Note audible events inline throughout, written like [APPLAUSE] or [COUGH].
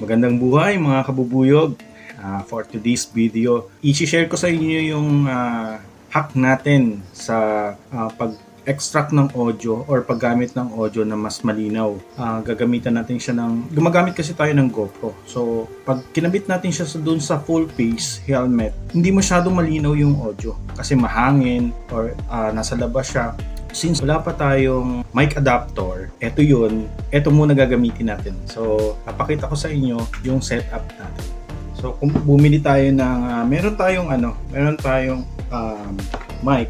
Magandang buhay mga kabubuyog. Ah, for today's video, i-share ko sa inyo yung ah, hack natin sa ah, pag-extract ng audio or paggamit ng audio na mas malinaw. Ah, gagamitan natin siya ng... Gumagamit kasi tayo ng GoPro. So, pag kinabit natin siya sa, dun sa full face helmet, hindi masyadong malinaw yung audio kasi mahangin or ah, nasa labas siya since wala pa tayong mic adapter, eto yun, eto muna gagamitin natin. So, papakita ko sa inyo yung setup natin. So, kung bumili tayo ng, ah, meron tayong ano, meron tayong um, mic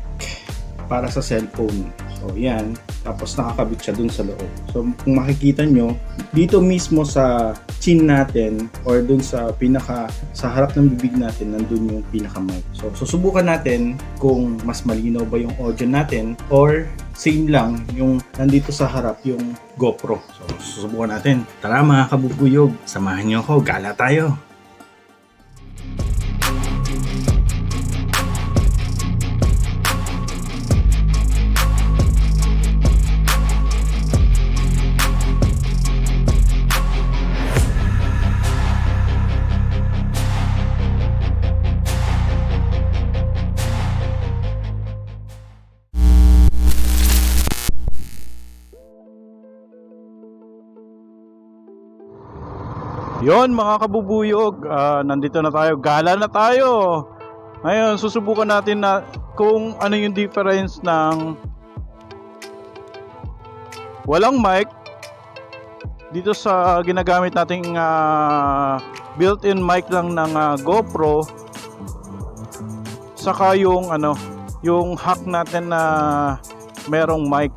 para sa cellphone. So, yan. Tapos nakakabit siya dun sa loob. So, kung makikita nyo, dito mismo sa chin natin or dun sa pinaka, sa harap ng bibig natin, nandun yung pinaka mic. So, susubukan natin kung mas malinaw ba yung audio natin or same lang yung nandito sa harap yung GoPro. So, susubukan natin. Tara mga kabubuyog, samahan nyo ako, gala tayo. Yon mga kabubuyog, ah, nandito na tayo, gala na tayo. Ngayon, susubukan natin na kung ano yung difference ng walang mic dito sa ginagamit nating ah, built-in mic lang ng ah, GoPro saka yung ano yung hack natin na merong mic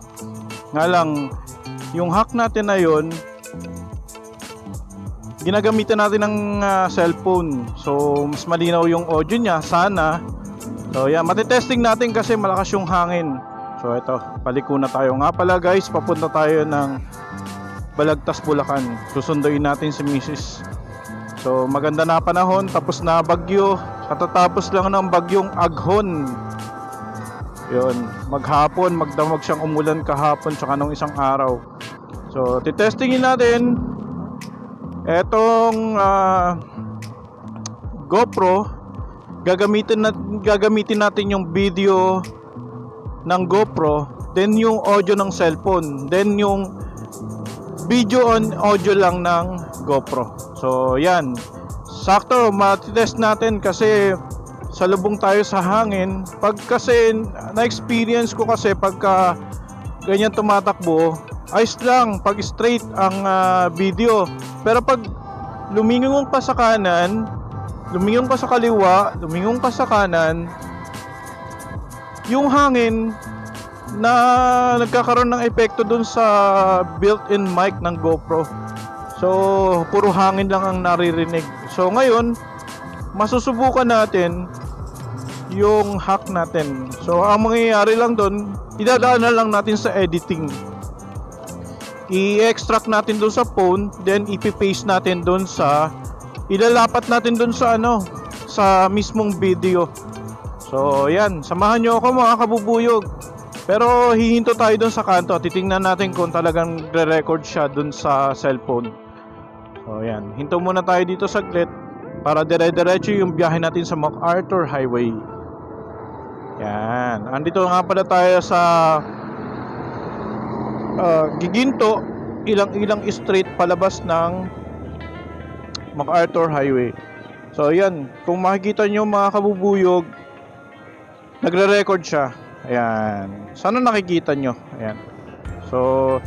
nga lang yung hack natin na yon ginagamitan natin ng ah, cellphone. So, mas malinaw yung audio niya. Sana. So, yan. Matitesting natin kasi malakas yung hangin. So, ito. Paliko na tayo. Nga pala guys, papunta tayo ng Balagtas, Bulacan. Susunduin natin si Mrs. So, maganda na panahon. Tapos na bagyo. Katatapos lang ng bagyong Aghon. Yun. Maghapon, magdamag siyang umulan kahapon tsaka nung isang araw. So, titestingin natin Etong ah, GoPro gagamitin na gagamitin natin yung video ng GoPro, then yung audio ng cellphone, then yung video on audio lang ng GoPro. So, yan. Sakto, matitest natin kasi sa lubong tayo sa hangin. Pag kasi na-experience ko kasi pagka ganyan tumatakbo, ayos lang pag straight ang ah, video. Pero pag lumingon pa sa kanan, lumingon ka sa kaliwa, lumingon ka sa kanan, yung hangin na nagkakaroon ng epekto dun sa built-in mic ng GoPro. So, puro hangin lang ang naririnig. So, ngayon, masusubukan natin yung hack natin. So, ang mangyayari lang dun, idadaan na lang natin sa editing i-extract natin doon sa phone then ipi-paste natin doon sa ilalapat natin doon sa ano sa mismong video. So yan. Samahan nyo ako mga kabubuyog. Pero hihinto tayo doon sa kanto. Titingnan natin kung talagang re-record siya doon sa cellphone. So yan. Hinto muna tayo dito saglit para dire-diretso yung biyahe natin sa MacArthur Highway. Yan. Andito nga pala tayo sa uh, giginto ilang-ilang street palabas ng MacArthur Highway. So ayan, kung makikita nyo mga kabubuyog, nagre-record siya. Ayan. Sana nakikita nyo. Ayan. So,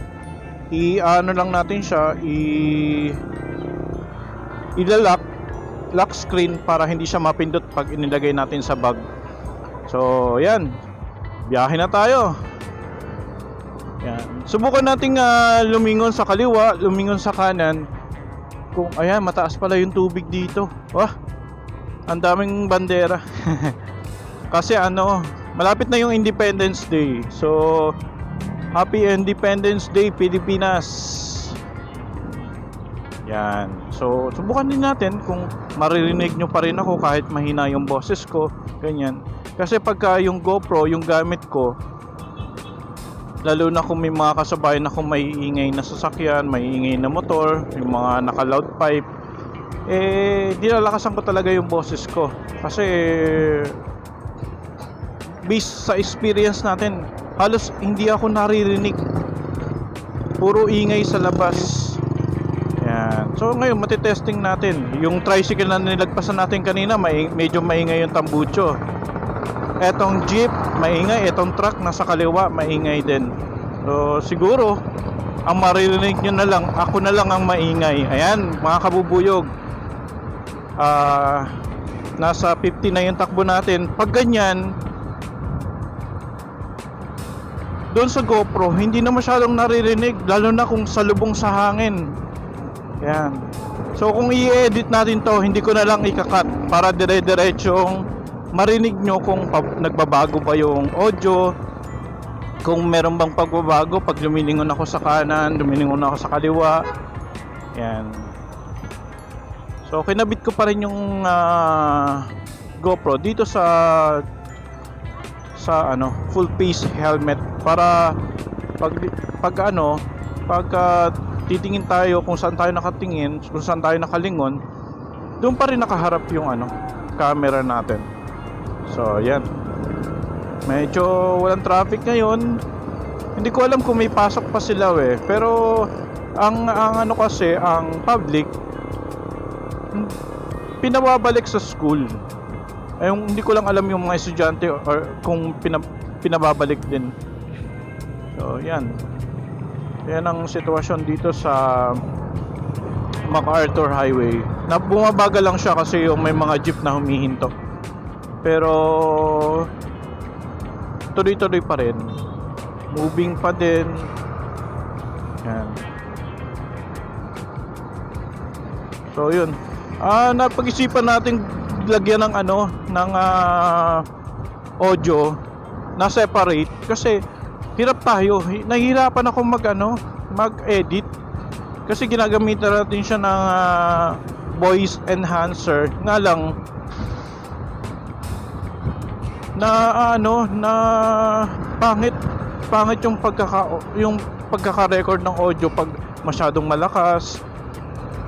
i-ano lang natin siya, i ilalock lock screen para hindi siya mapindot pag inilagay natin sa bag. So, ayan. Biyahe na tayo. Subukan nating ah, lumingon sa kaliwa, lumingon sa kanan. Kung ayan, mataas pala yung tubig dito. Wah. Ang daming bandera. [LAUGHS] Kasi ano, malapit na yung Independence Day. So, Happy Independence Day Pilipinas. Yan. So, subukan din natin kung maririnig nyo pa rin ako kahit mahina yung boses ko. Ganyan. Kasi pagka yung GoPro, yung gamit ko, lalo na kung may mga kasabayan ako may ingay na sasakyan, may ingay na motor, yung mga naka loud pipe. eh dinalakasan ko talaga yung boses ko. Kasi based sa experience natin halos hindi ako naririnig. Puro ingay sa labas. Yan. So ngayon matitesting natin. Yung tricycle na nilagpasan natin kanina may, medyo maingay yung tambucho etong jeep maingay. Etong truck nasa kaliwa maingay din. So siguro ang maririnig nyo na lang ako na lang ang maingay. Ayan mga kabubuyog. Ah nasa 50 na yung takbo natin. Pag ganyan doon sa GoPro hindi na masyadong naririnig lalo na kung salubong sa hangin. Yan so kung i-edit natin to hindi ko na lang ikakat para dire-diretsong marinig nyo kung pa- nagbabago ba yung audio kung meron bang pagbabago pag lumilingon ako sa kanan lumilingon ako sa kaliwa. Yan. So kinabit ko pa rin yung ah, GoPro dito sa sa ano full face helmet para pag pag ano pag ah, titingin tayo kung saan tayo nakatingin kung saan tayo nakalingon doon pa rin nakaharap yung ano camera natin so yan medyo walang traffic ngayon hindi ko alam kung may pasok pa sila eh pero ang ang ano kasi ang public pinababalik sa school. Eh, hindi ko lang alam yung mga estudyante or kung pina, pinababalik din. So, yan. Yan ang sitwasyon dito sa MacArthur Highway. Na bumabagal lang siya kasi yung may mga jeep na humihinto. Pero tuloy-tuloy pa rin. Moving pa din. Yan. So, yun. Ah, napag-isipan natin lagyan ng ano, ng ah, audio na separate kasi hirap tayo. Hi- Nahihirapan ako mag ano, mag-edit kasi ginagamitan natin siya ng ah, voice enhancer. Nga lang na ano, na pangit. Pangit yung pagkaka yung pagkaka-record ng audio pag masyadong malakas.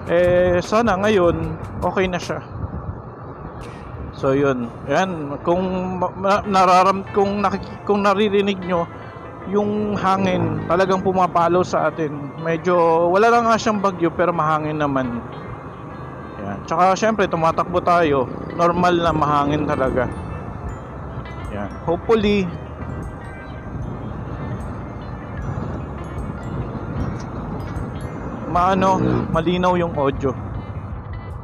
Eh sana ngayon okay na siya. So yun. Yan kung nararam kung kung naririnig nyo yung hangin talagang pumapalo sa atin. Medyo wala lang nga siyang bagyo pero mahangin naman. Yan tsaka syempre tumatakbo tayo. Normal na mahangin talaga yan hopefully maano, malinaw yung audio.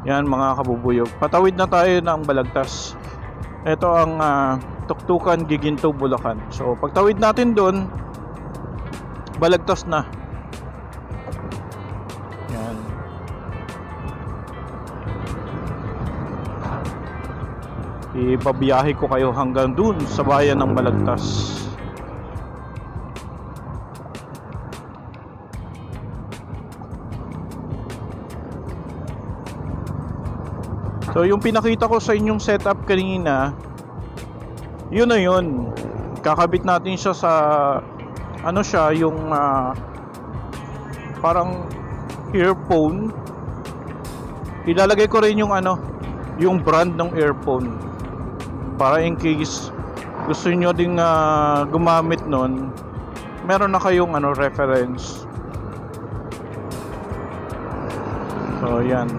Yan mga kabubuyog. Patawid na tayo ng Balagtas. Ito ang ah, Tuktukan Giginto Bulacan. So pagtawid natin doon, Balagtas na. Ipabiyahe ko kayo hanggang dun sa bayan ng Balagtas. So yung pinakita ko sa inyong setup kanina, yun na yun. Kakabit natin siya sa ano siya, yung ah, parang earphone. Ilalagay ko rin yung ano, yung brand ng earphone. Para in case gusto niyo ding ah, gumamit nun, meron na kayong ano reference. So yan.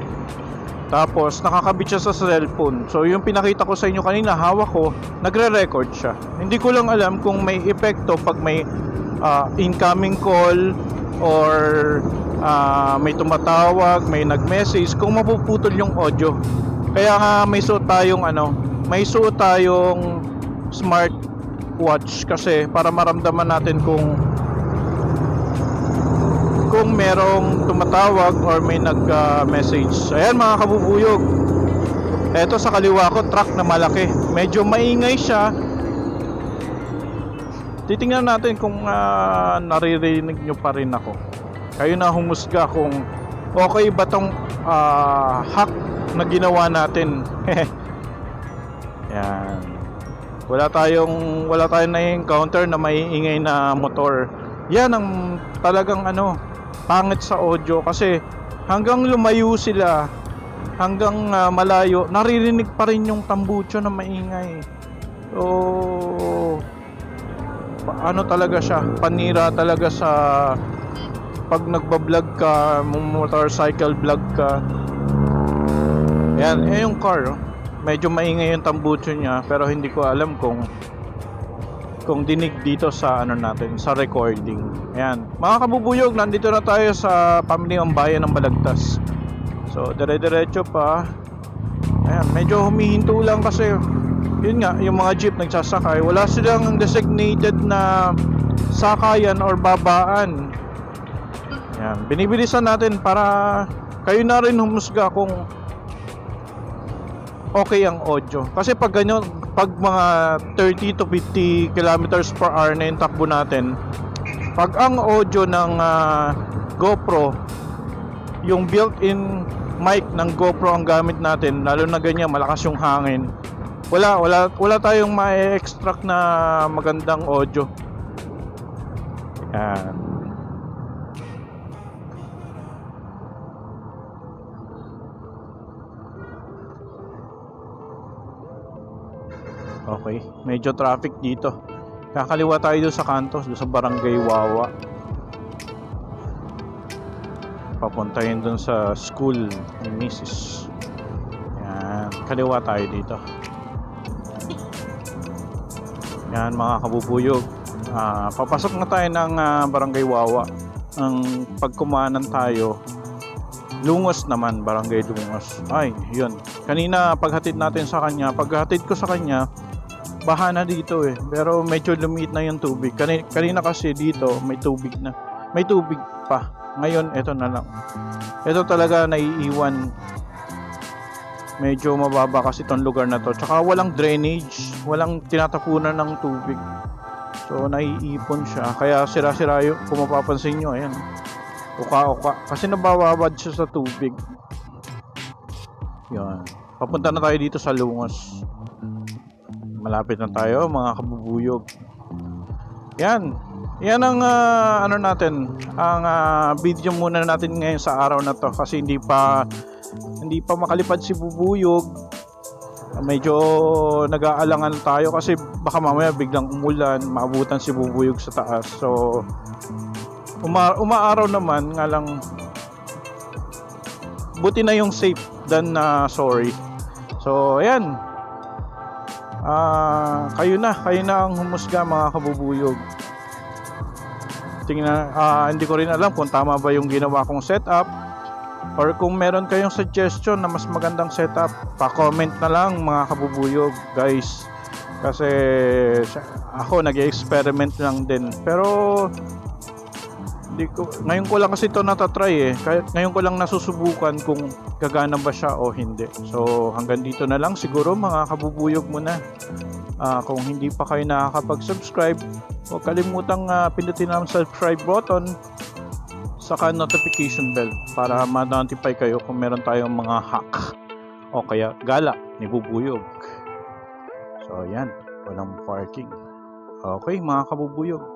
Tapos nakakabit siya sa cellphone. So yung pinakita ko sa inyo kanina, hawak ko, nagre-record siya. Hindi ko lang alam kung may epekto pag may ah, incoming call or ah, may tumatawag, may nag-message kung mapuputol yung audio. Kaya nga may suot tayong ano, may suot tayong smart watch kasi para maramdaman natin kung kung merong tumatawag or may nag-message. Ayan mga kabubuyog. Eto sa kaliwa ko, truck na malaki. Medyo maingay siya. Titingnan natin kung ah, naririnig nyo pa rin ako. Kayo na humusga kung okay ba tong ah, hack na ginawa natin. [LAUGHS] Yan. Wala tayong wala tayong na-encounter na maiingay na motor. Yan ang talagang ano, pangit sa audio kasi hanggang lumayo sila hanggang ah, malayo, naririnig pa rin yung tambucho na maingay. So, ano talaga siya, panira talaga sa pag nagbablog ka, motorcycle vlog ka. Yan, eh yung car, oh. Medyo maingay yung tambucho niya, pero hindi ko alam kung kung dinig dito sa ano natin, sa recording. Ayan. Mga kabubuyog, nandito na tayo sa pamilyang bayan ng Balagtas. So, dire-diretso pa. Ayan, medyo humihinto lang kasi yun nga, yung mga jeep nagsasakay, wala silang designated na sakayan or babaan. Ayan, binibilisan natin para kayo na rin humusga kung okay ang audio. Kasi pag ganyan, pag mga 30 to 50 kilometers per hour na yung takbo natin, pag ang audio ng ah, GoPro, yung built-in mic ng GoPro ang gamit natin, lalo na ganyan, malakas yung hangin, wala, wala, wala tayong ma-extract na magandang audio. Yan. Okay, medyo traffic dito. Kakaliwa tayo doon sa kanto, doon sa Barangay Wawa. Papuntahin doon sa school ni Mrs. Yan, kaliwa tayo dito. Yan mga kabubuyog. Ah, papasok na tayo ng ah, Barangay Wawa. Ang pagkumanan tayo, Lungos naman, Barangay Lungos. Ay, yun. Kanina paghatid natin sa kanya, paghatid ko sa kanya, baha na dito eh. Pero medyo lumiit na yung tubig. Kanina, kanina kasi dito may tubig na. May tubig pa. Ngayon, eto na lang. Ito talaga naiiwan. Medyo mababa kasi itong lugar na to. Tsaka walang drainage. Walang tinatapunan ng tubig. So, naiipon siya. Kaya sira-sira yung, kung mapapansin nyo, ayan. Uka-uka. Kasi nabababad siya sa tubig. Yan. Papunta na tayo dito sa Lungos. Malapit na tayo, mga kabubuyog. Yan. Yan ang ah, ano natin, ang ah, video muna natin ngayon sa araw na to kasi hindi pa hindi pa makalipad si Bubuyog. Medyo nag-aalangan tayo kasi baka mamaya biglang umulan, maabutan si Bubuyog sa taas. So uma umaaraw naman nga lang buti na yung safe than na sorry. So ayan. Ah, kayo na, kayo na ang humusga mga kabubuyog. Tingnan, ah, hindi ko rin alam kung tama ba yung ginawa kong setup or kung meron kayong suggestion na mas magandang setup, pa-comment na lang mga kabubuyog, guys. Kasi ako nag-experiment lang din. Pero hindi ko, ngayon ko lang kasi ito natatry eh. Kaya, ngayon ko lang nasusubukan kung gagana ba siya o hindi. So hanggang dito na lang siguro mga kabubuyog muna. Ah, kung hindi pa kayo nakakapag-subscribe, huwag kalimutang ah, pindutin ang subscribe button saka notification bell para ma-notify kayo kung meron tayong mga hack o kaya gala ni Bubuyog. So yan, walang parking. Okay mga kabubuyog.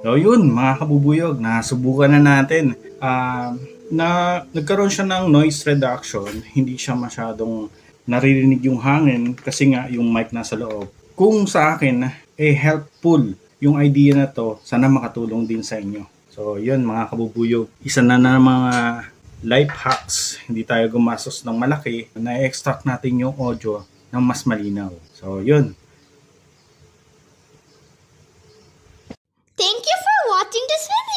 So yun, mga kabubuyog, nasubukan na natin. Ah, na nagkaroon siya ng noise reduction, hindi siya masyadong naririnig yung hangin kasi nga yung mic nasa loob. Kung sa akin, eh helpful yung idea na to, sana makatulong din sa inyo. So yun mga kabubuyog, isa na na mga life hacks, hindi tayo gumastos ng malaki, na-extract natin yung audio ng mas malinaw. So yun,